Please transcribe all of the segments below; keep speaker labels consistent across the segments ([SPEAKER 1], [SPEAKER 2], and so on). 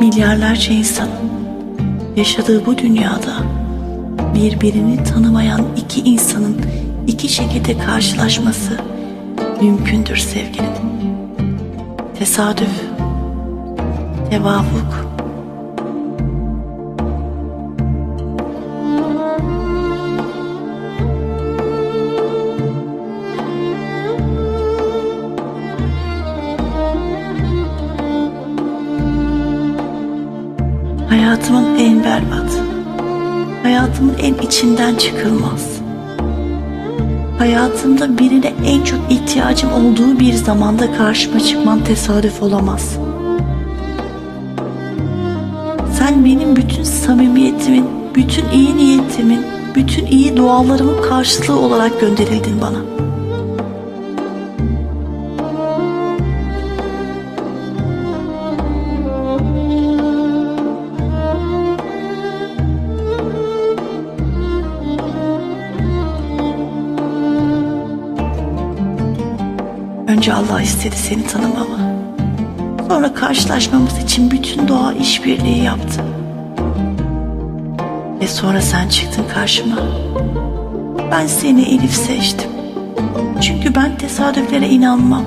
[SPEAKER 1] Milyarlarca insanın yaşadığı bu dünyada birbirini tanımayan iki insanın iki şekilde karşılaşması mümkündür sevgilim. Tesadüf, tevafuk, Hayatımın en berbat, hayatımın en içinden çıkılmaz. Hayatımda birine en çok ihtiyacım olduğu bir zamanda karşıma çıkman tesadüf olamaz. Sen benim bütün samimiyetimin, bütün iyi niyetimin, bütün iyi dualarımın karşılığı olarak gönderildin bana. Önce Allah istedi seni tanımamı. Sonra karşılaşmamız için bütün doğa işbirliği yaptı. Ve sonra sen çıktın karşıma. Ben seni Elif seçtim. Çünkü ben tesadüflere inanmam.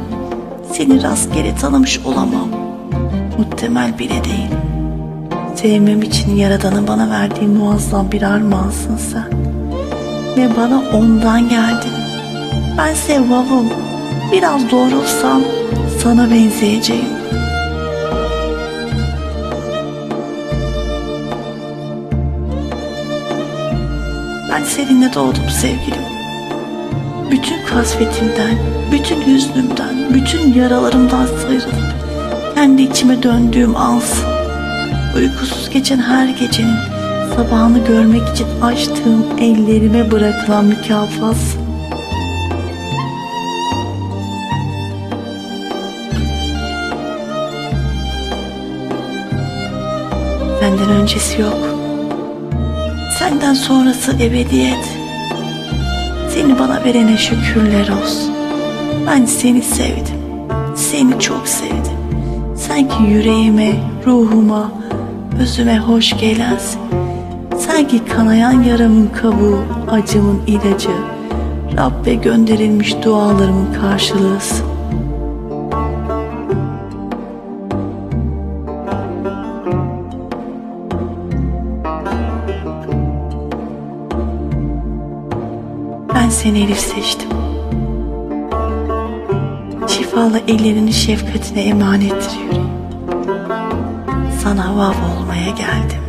[SPEAKER 1] Seni rastgele tanımış olamam. Muhtemel bile değil. Sevmem için Yaradan'ın bana verdiği muazzam bir armağansın sen. Ve bana ondan geldin. Ben sevvavım. Biraz doğrulsam sana benzeyeceğim. Ben seninle doğdum sevgilim. Bütün kasvetimden, bütün hüznümden, bütün yaralarımdan sıyrılıp kendi içime döndüğüm ansın. Uykusuz geçen her gecenin sabahını görmek için açtığım ellerime bırakılan mükafatsın. Senden öncesi yok. Senden sonrası ebediyet. Seni bana verene şükürler olsun. Ben seni sevdim. Seni çok sevdim. Sanki yüreğime, ruhuma, özüme hoş gelensin. Sanki kanayan yaramın kabuğu, acımın ilacı. Rabbe gönderilmiş dualarımın karşılığısın. Ben seni Elif seçtim. Şifalı ellerini şefkatine emanettir yüreğim. Sana vav olmaya geldim.